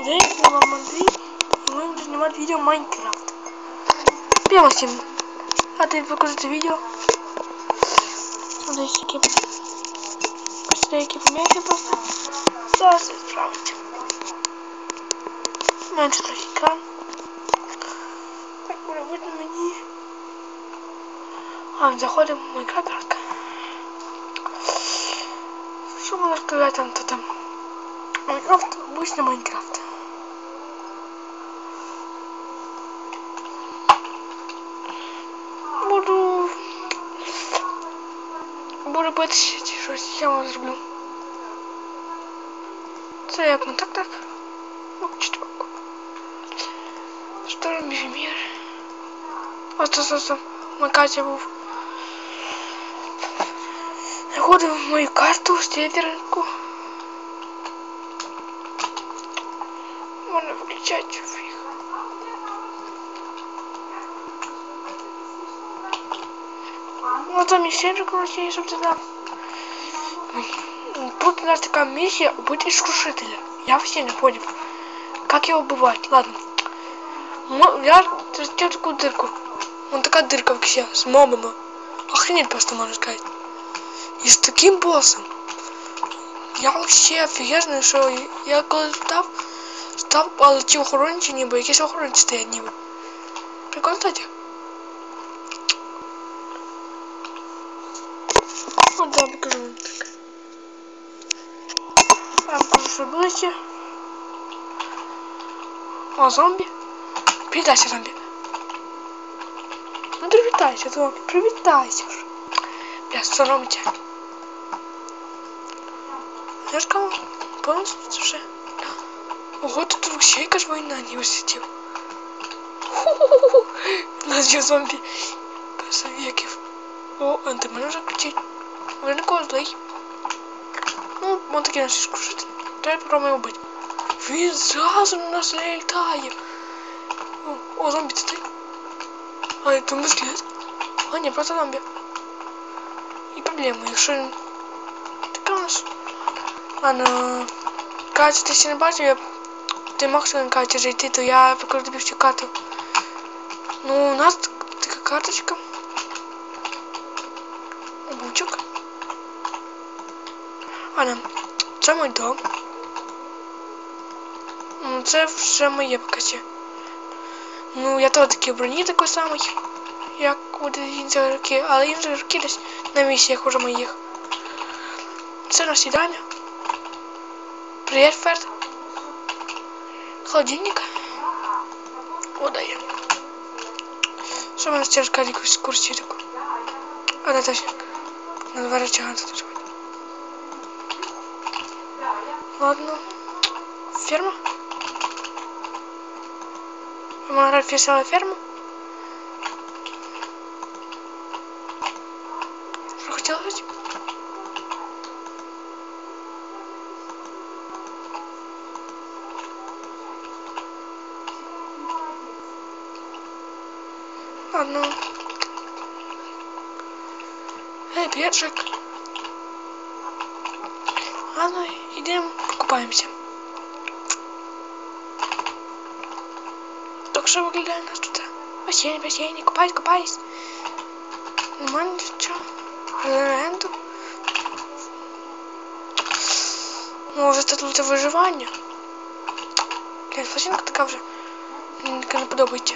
Здравствуйте, вам Андрей, мы будем снимать видео Майнкрафт. Прямо всем. А ты покажите видео. Смотрите, Посмотрите, помяйте просто. Зараз исправите. Меньше экран. Так, буде видно мені. А, заходимо в Майнкрафт. Що можна сказати там то там? Майнкрафт, обычный Майнкрафт. Буду... Буду бачити щось, я вам зроблю. Це як ми так так. Ну, четверку. Шторм Бігмір. Ось це все. Мой Катя був. Заходив в мою карту, северинку. Включать фиг. Ну там еще короче, знал. Тут у нас такая миссия быть искушителем. Я вообще не понял. Как его убивать? Ладно. Я сделал такую дырку. Вон такая дырка вообще с мобами. Охренеть просто можно сказать. И с таким боссом. Я вообще офігезний, що я став, став, але ті охоронці ніби, якісь охоронці стоять ніби. Прикольно, кстати. От да, покажу вам так. Я вам покажу, що ближче. О, зомбі. Привітайся, зомбі. Ну привітайся, зомбі, привітайся вже. Бля, соромиться. Я ж кого? Повністю вже. Ого, тут вообще якась війна не висвітив. У нас є зомбі. Красавіків. О, а ти мене вже кричить. Вже нікого злий. Ну, вон такий наш скрушитель. Треба попробуємо вбити. Він зразу на нас літає. О, о зомбі це ти. А, это мысли. А, не, просто зомбі. І проблема, якщо він... Така у нас... Ладно, Катя, ти ще не бачив, я... Ти максимум Катя зайти, то я покажу тобі всю карту. Ну, у нас така карточка. Обучок. Ладно, це мій дом. Ну, Це вже моє покажі. Ну, я теж такий броні такий самий, як у інші роки, але інші роки десь на місіях уже моїх. Це наш їдальня. Привет, Ферд. Холодильник. Да я. Через якусь курсі таку? А, да, точно. На два рычага тут. Ладно. Ферма. Монограф писала ферму. Что хотела сказать? Ладно Эй, Петрик. Ладно, идем покупаемся. Только что выглядит нас тут. Бассейн, бассейн, купаюсь, купаюсь. Нормально, что? Аренду. Може це тут виживання? Блін, пластинка така вже. Мені така не подобається.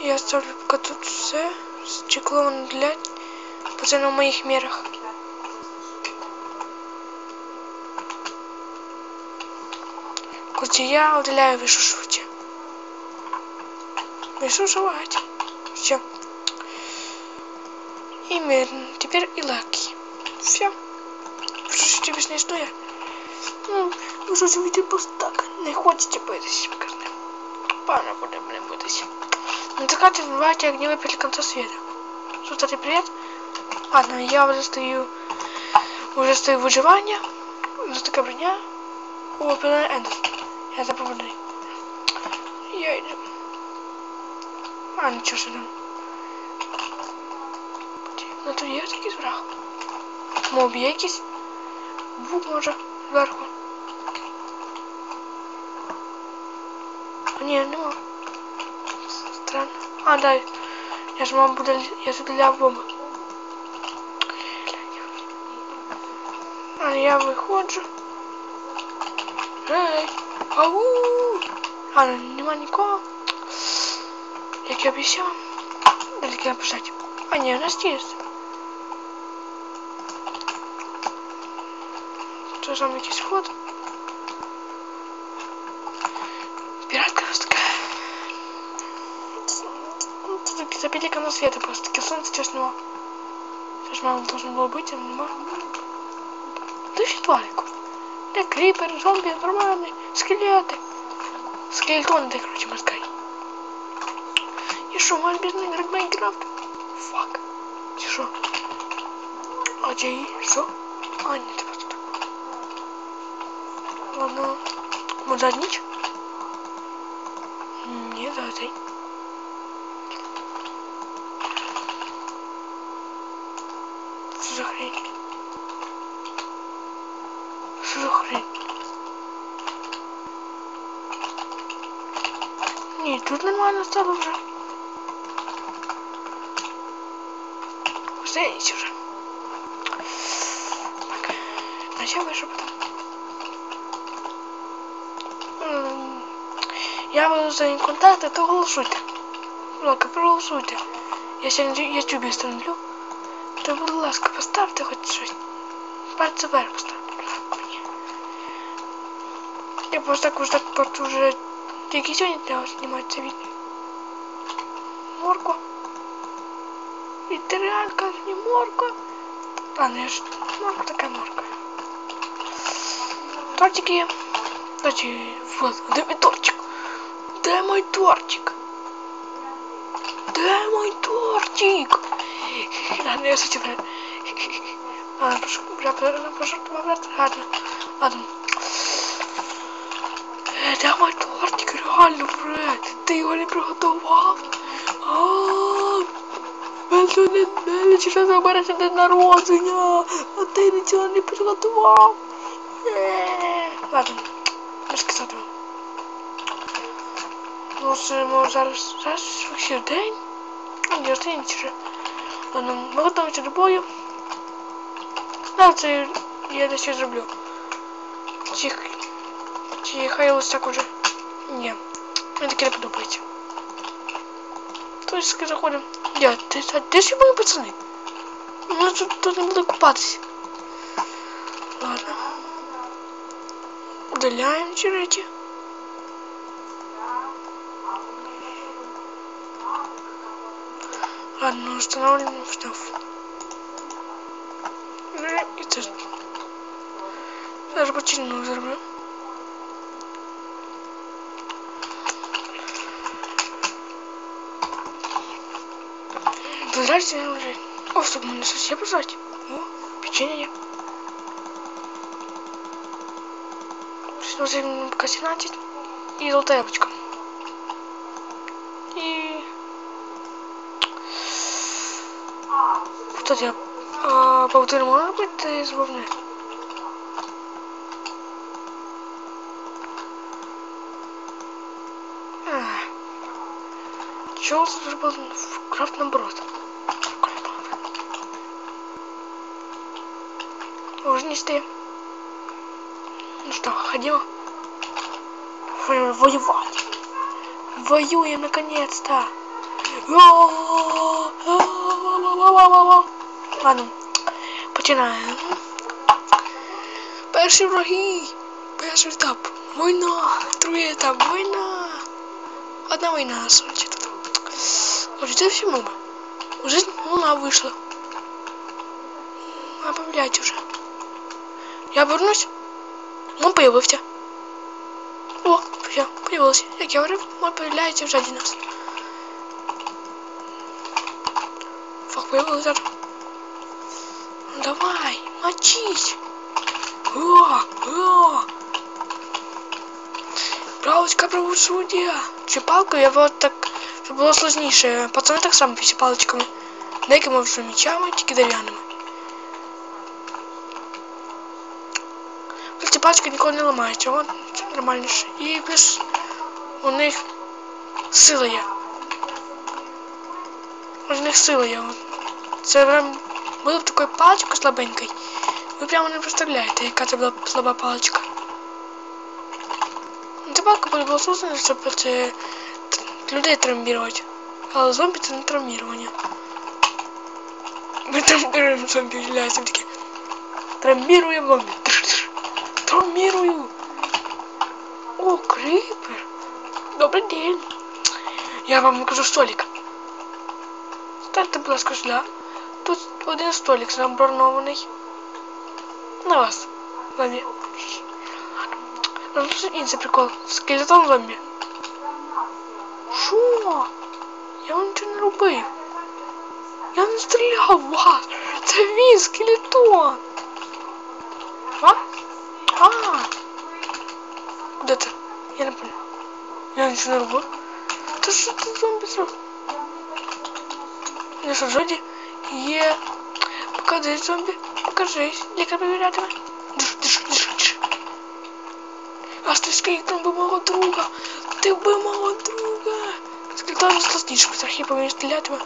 Я ставлю пока тут все. Стекло для пацаны на моих мерах. Кстати, я удаляю высушивать. Высушивать. Все. И медленно. Теперь и лаки. Все. Высушите без не стоя. Ну, высушивайте просто так. Не хочете боитесь. Пана буде не боитесь. Не закате бывайте огни выпили конца света. Ну, кстати, привет. Ладно, я уже стою... Уже стою в выживании. У нас такая броня. О, пилар. Я запомнил. Я иду. А, ничего себе. Ну тут я такий страх. Моб є якийсь. Бук може зверху. не нема. Странно. А, дай. Я ж вам буде. Я заделяв бомбу. А я виходжу. Ей! Ау! А, нема нікого. Як я обіцяв. Далеко написать. А, ні, у нас є. Це сам якийсь вход. Тут за пять канал света просто. Таки солнце честного. Сейчас мало должно было быть, а нема. Ты ще тварику. Де крипер, зомби, нормальные, скелеты. Скелетоны, ты, короче, мозгай. И шо, мой бедный в Майнкрафт? Фак. Ти шо? А где Шо? А, нет, просто так. Ладно. Может, однич? Ні, давай. Що за хрень? Що за хрень? Ні, тут нормально стало вже. Здається вже. Так. Начало, що потом. М, Я буду за контакти, то голосуйте. Будь ласка, проголосуйте. Я сьогодні я ютубі Встановлю. Будь ласка, поставте хоч щось. Пальці вверх поставте. Я просто так уже так просто уже тільки сьогодні треба знімати це відео. Морква. Вітеріанка, не морква. Ладно, я ж морква така морква. Тортики. Кстати, вот, де мій тортик? Де мой тортик? Де мой тортик? Ладно, я сочетаю. Ладно, прошу, бля, прошу, обратно. Ладно, ладно. Э, Де мой тортик? Реально, Фред, ти його не приготував? Ааа, мене не, мене через забереться день народження, а ти нічого не приготував. Е, Ладно, не сказати вам. Можемо зараз, зараз вообще день. А, ні, день вже. Ладно, ми готуємося до бою. Ну, це я десь зроблю. Чи, чи хай ось так уже. Ні, мені таке не подобається. Точно заходимо. Я, ти, а де ж мої пацани? Ну, тут, тут не буду купатися. Ладно. Удаляем эти речи. Ладно, устанавливаем штраф. Ну и тест. Зараз починну зроблю. Здрасте, уже. О, стоп, мне совсем пожать. О, печенье є. Возьмем пока 17 и золотая яблочко. И... Кстати, а, паутина может быть забавная? Чего тут был в крафт наоборот? Уже не стоим. Ну что, ходим? Воевать. Воюем наконец-то. Ладно, починаємо. Перші враги. Перший етап. Війна. Другий етап. Війна. Одна війна, значит. тут. Уже це всі моби. Уже луна вийшла. А блядь, уже. Я вернусь. Он появився. О, все, появився. Як я говорив, он появляється вже один раз. Фак, появився. Давай, мочись. О, о. Палочка правосуддя. Чи палкою я вот так, щоб було сложніше. Пацани так само після паличками. Деякими вже мечами, тільки дерев'яними. Ці палички ніколи не ламаються, от нормальніше. І плюс у них Сила є. У них сила є. Це прям була б такою паличкою слабенькою. Ви прямо не представляєте, яка це була б слаба паличка. Ну, Ця палка буде була создана, щоб це людей травмувати. Але зомбі це не травмування. Ми травмируємо зомбі, являється таке. Травмируємо зомбі. Травмирую. О, крипер. Добрий день. Я вам покажу столик. Ставте, будь ласка, сюди. Тут один столик забронований. На вас. Зомбі. Ну, тут інший прикол. Скелетон зомбі. Що? Я вам нічого не робив. Я не стріляв в вас. Це він, скелетон. А? А. Куди ти? Я не понял. Я нічого не роблю. Та що ти зомбі зробив? Я що, Джоді? Є. Покажи зомбі. Покажись. Лікар перевірятиме. Диш, диш, диш, диш. А ти скелетон би мого друга. Ти би мого друга. Скелетон складніше, трохи повинен стрілятиме.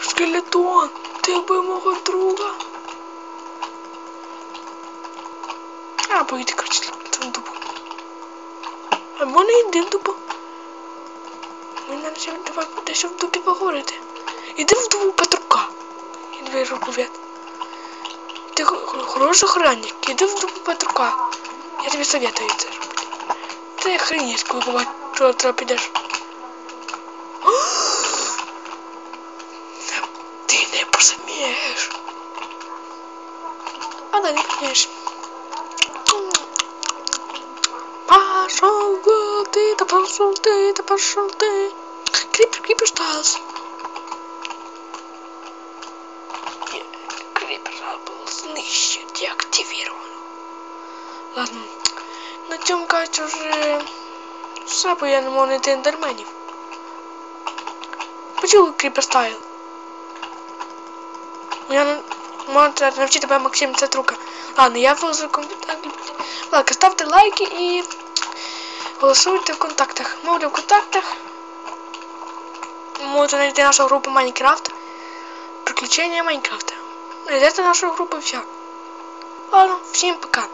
Скелетон, ти би мого друга. А, поїди, коротше, там дупу. А мене йди в дупу. Ми нам ще давай дещо в дупі поговорити. Іди в дупу Петрука. Я двері розповідь. Ти хо- хороший охранник, іди в дупу Петрука. Я тобі советую це робити. Ти охренеть, коли буває, що треба підеш. Ти не посмієш. А да, не посмієш. Пошел ты, да пошел ты, да пошел ты. Крипер, крипер, Стайлз. Крипер был знищен, деактивирован. Ладно. На цьому кажуть вже все, бо я не можу знайти ендерменів. Почули Кріпер Стайл? Я можу навчити тебе Максим це трука. Ладно, я вилазу контакт. Ладно, ставте лайки і голосуйте в контактах. Мовлю в контактах. Можете знайти нашу групу Майнкрафт. Приключения Майнкрафта. Нашу групу і все. Ладно, всім пока.